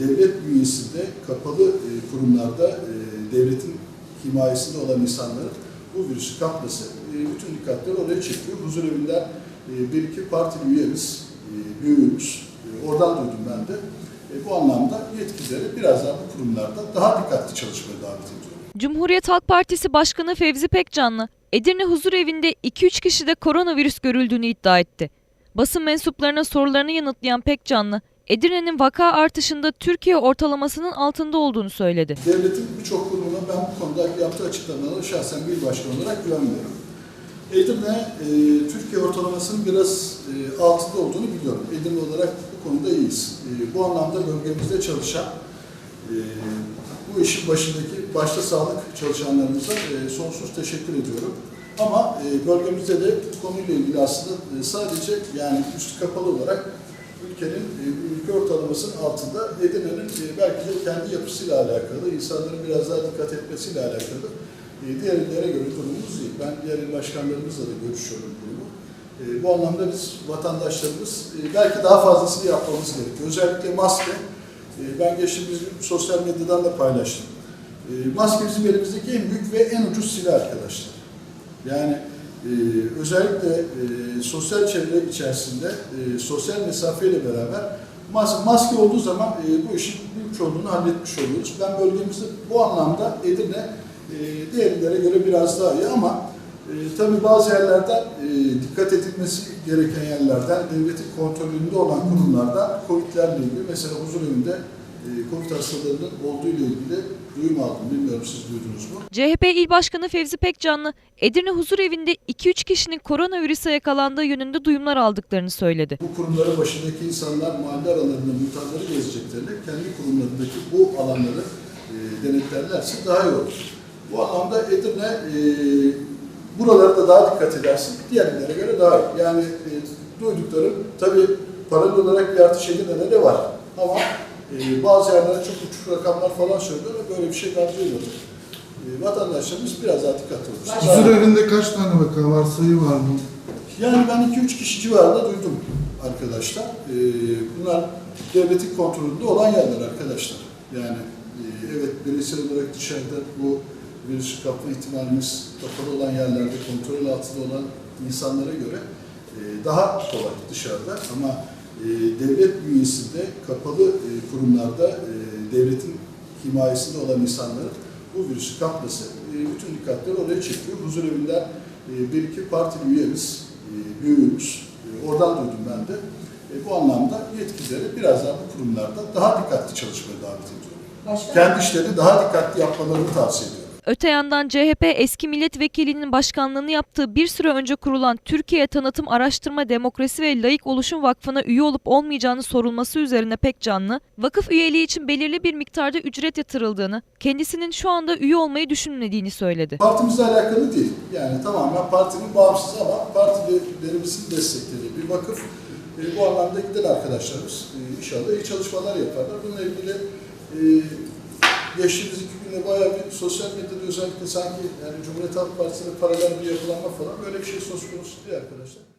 Devlet bünyesinde kapalı e, kurumlarda e, devletin himayesinde olan insanların bu virüsü kapması e, bütün dikkatleri oraya çekiyor. Huzur evinden e, bir iki partili üyemiz, büyüğümüz, oradan duydum ben de. Bu anlamda yetkilileri biraz daha bu kurumlarda daha dikkatli çalışmaya davet ediyorum. Cumhuriyet Halk Partisi Başkanı Fevzi Pekcanlı, Edirne Huzur Evi'nde 2-3 kişide koronavirüs görüldüğünü iddia etti. Basın mensuplarına sorularını yanıtlayan Pekcanlı, Edirne'nin vaka artışında Türkiye ortalamasının altında olduğunu söyledi. Devletin birçok kurumuna ben bu konuda yaptığı açıklamalara şahsen bir başkan olarak güvenmiyorum. Edirne, e, Türkiye ortalamasının biraz e, altında olduğunu biliyorum. Edirne olarak bu konuda iyiyiz. E, bu anlamda bölgemizde çalışan, e, bu işin başındaki başta sağlık çalışanlarımıza e, sonsuz teşekkür ediyorum. Ama e, bölgemizde de bu konuyla ilgili aslında e, sadece yani üstü kapalı olarak ülkenin e, ülke ortalamasının altında Edirne'nin e, belki de kendi yapısıyla alakalı, insanların biraz daha dikkat etmesiyle alakalı e, diğer illere göre durumumuz iyi. Ben diğer il başkanlarımızla da görüşüyorum durumu. Bu anlamda biz vatandaşlarımız belki daha fazlasını yapmamız gerekiyor. Özellikle maske. Ben geçtiğimiz gün sosyal medyadan da paylaştım. Maske bizim elimizdeki en büyük ve en ucuz silah arkadaşlar. Yani e, özellikle e, sosyal çevre içerisinde e, sosyal mesafeyle beraber mas maske olduğu zaman e, bu işin büyük çoğunluğunu halletmiş oluyoruz. Ben bölgemizde bu anlamda Edirne e, diğer illere göre biraz daha iyi ama e, tabii bazı yerlerden e, dikkat edilmesi gereken yerlerden devletin kontrolünde olan kurumlarda COVID'lerle ilgili mesela huzur evinde COVID hastalarının olduğu ile ilgili duyum aldım. Bilmiyorum siz duydunuz mu? CHP İl Başkanı Fevzi Pekcanlı, Edirne Huzur Evi'nde 2-3 kişinin koronavirüse yakalandığı yönünde duyumlar aldıklarını söyledi. Bu kurumların başındaki insanlar mahalle aralarında muhtarları gezeceklerine kendi kurumlarındaki bu alanları e, denetlerlerse daha iyi olur. Bu anlamda Edirne e, buralara da daha dikkat edersin. Diğer illere göre daha iyi. Yani e, duyduklarım tabii paralel olarak bir artış Edirne'de de var. Ama e, bazı yerlere çok uçuk rakamlar falan söylüyor ve böyle bir şey ben duymadım. E, vatandaşlarımız biraz daha dikkatli olsun. Huzur evinde kaç tane vaka var, sayı var mı? Yani ben 2-3 kişi civarında duydum arkadaşlar. Ee, bunlar devletin kontrolünde olan yerler arkadaşlar. Yani e, evet bireysel olarak dışarıda bu virüsü kapma ihtimalimiz kapalı olan yerlerde kontrol altında olan insanlara göre e, daha kolay dışarıda ama e, devlet bünyesinde kapalı e, kurumlarda e, devletin himayesinde olan insanların bu virüsü kapması e, bütün dikkatleri oraya çekiyor. Huzur evinden e, bir iki partili üyemiz, e, büyüğümüz, e, oradan duydum ben de. E, bu anlamda yetkilileri biraz daha bu kurumlarda daha dikkatli çalışmaya davet ediyorum. Başka? Kendi işlerini daha dikkatli yapmalarını tavsiye ediyorum. Öte yandan CHP eski milletvekilinin başkanlığını yaptığı bir süre önce kurulan Türkiye Tanıtım Araştırma Demokrasi ve Layık Oluşum Vakfı'na üye olup olmayacağını sorulması üzerine pek canlı, vakıf üyeliği için belirli bir miktarda ücret yatırıldığını, kendisinin şu anda üye olmayı düşünmediğini söyledi. Partimizle alakalı değil. Yani tamamen partinin bağımsız ama partilerimizin desteklediği bir vakıf. E, bu anlamda giden arkadaşlarımız e, inşallah iyi çalışmalar yaparlar. Bununla ilgili e, geçtiğimiz günde bayağı bir sosyal medyada özellikle sanki yani Cumhuriyet Halk Partisi'ne paralel bir yapılanma falan böyle bir şey söz konusu değil arkadaşlar.